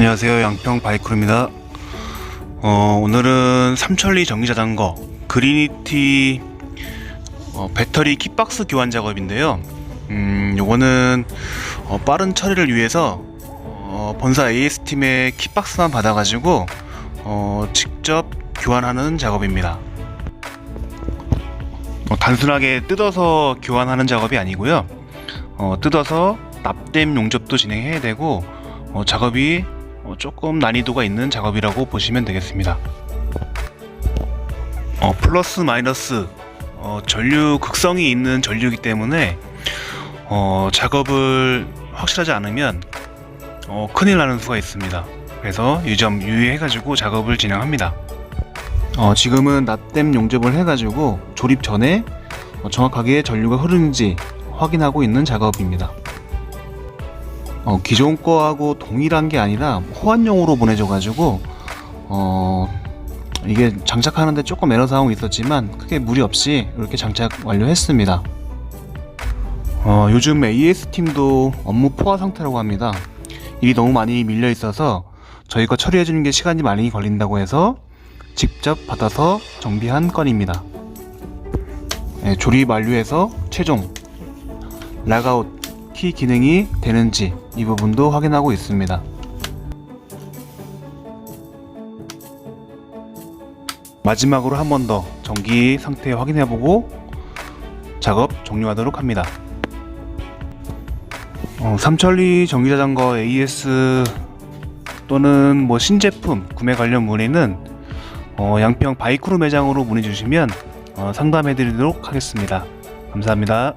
안녕하세요. 양평 바이크루입니다. 어, 오늘은 삼천리 전기자전거 그리니티 어, 배터리 kit박스 교환 작업인데요. 음, 요거는 어, 빠른 처리를 위해서 어, 본사 AS팀의 kit박스만 받아가지고 어, 직접 교환하는 작업입니다. 어, 단순하게 뜯어서 교환하는 작업이 아니고요. 어, 뜯어서 납땜 용접도 진행해야 되고 어, 작업이 어, 조금 난이도가 있는 작업이라고 보시면 되겠습니다. 어, 플러스 마이너스 어, 전류 극성이 있는 전류이기 때문에 어, 작업을 확실하지 않으면 어, 큰일 나는 수가 있습니다. 그래서 이 점 유의해가지고 작업을 진행합니다. 어, 지금은 납땜 용접을 해가지고 조립 전에 어, 정확하게 전류가 흐르는지 확인하고 있는 작업입니다. 어, 기존 거하고 동일한 게 아니라 호환용으로 보내줘가지고 어, 이게 장착하는데 조금 에러 사항이 있었지만 크게 무리 없이 이렇게 장착 완료했습니다. 어, 요즘 AS 팀도 업무 포화 상태라고 합니다. 일이 너무 많이 밀려 있어서 저희 거 처리해 주는 게 시간이 많이 걸린다고 해서 직접 받아서 정비한 건입니다. 네, 조립 완료해서 최종 락아웃 키 기능이 되는지 이 부분도 확인하고 있습니다. 마지막으로 한 번 더 전기 상태 확인해보고 작업 종료하도록 합니다. 어, 삼천리 전기자전거 AS 또는 뭐 신제품 구매 관련 문의는 어, 양평 바이크로 매장으로 문의 주시면 어, 상담해드리도록 하겠습니다. 감사합니다.